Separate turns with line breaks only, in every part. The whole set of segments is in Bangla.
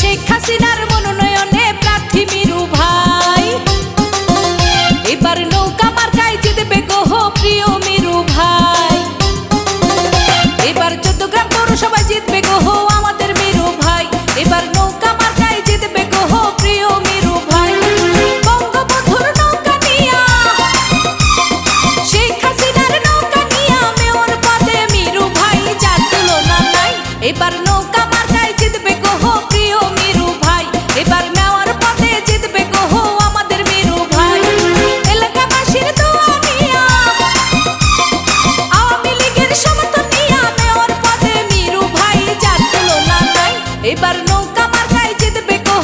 শেখ হাসিনার মনোনয়নে প্রার্থী মিরু ভাই। এবার নৌকা মার্কায় জিতবে গোহ প্রিয় মিরু ভাই। এবার চট্টগ্রাম পৌরসভায় জিতবে আমাদের মিরু ভাই। এবার নৌকা মার্কায় জিতবে গোহ প্রিয় মিরু ভাই। বঙ্গবন্ধুর নৌকা নিয়া শেখ হাসিনার নৌকা নিয়া মেয়র পদে মিরু ভাই যার তুলনা নাই। এবার নৌকা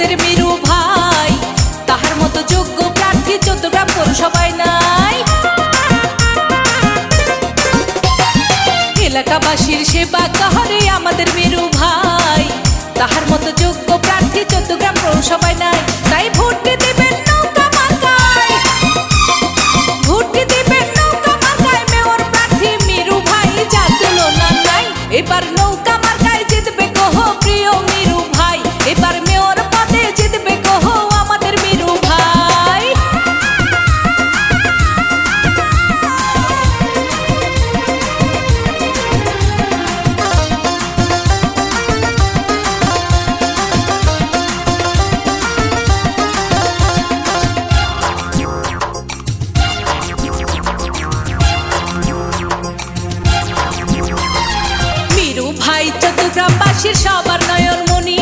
মোদের মেরু ভাই। তাহার মতো যোগ্য প্রার্থী চোদ্দগ্রাম পৌরসভায় নাই। এলাকাবাসীর সেবা তাহলে আমাদের মেরু ভাই। তাহার মতো যোগ্য প্রার্থী চোদ্দগ্রাম পৌরসভায় নাই। চট্টগ্রামবাসীর সবার নয়ন মনি।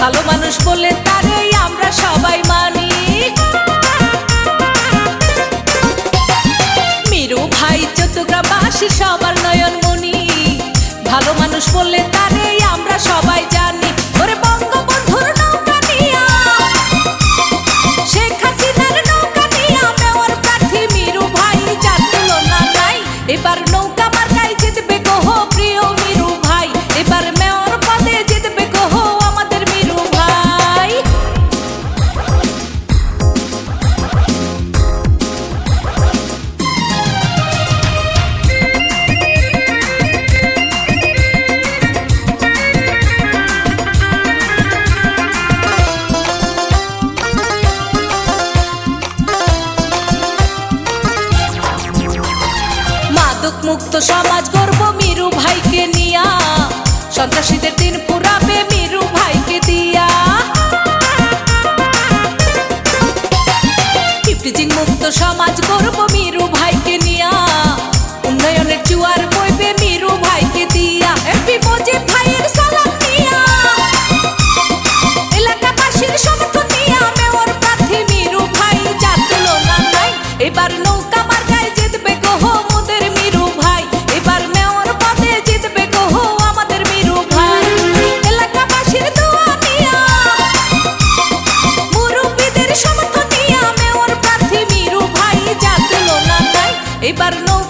ভালো মানুষ বলে তারেই আমরা সবাই মানি। মিরু ভাই, চট্টগ্রামবাসীর সবার নয়ন মনি। ভালো মানুষ বলে তারেই আমরা সবাই মুক্ত সমাজ গর্ব মিরু ভাইকে নিয়া। সন্ত্রাসীদের দিন পুরাবে মিরু ভাইকে দিয়া। ইফটিজিং মুক্ত সমাজ গর্ব মিরু ভাইকে নিয়া। উন্নয়নের জুয়ার বইবে মিরু ভাইকে দিয়া। এমপি মজিদ ভাইয়ের সালাম নিয়া। এলাকাবাসীর সমর্থন নিয়া মেয়র প্রার্থী মিরু ভাই। যার তুলনা নাই, এবার এবার নৌকা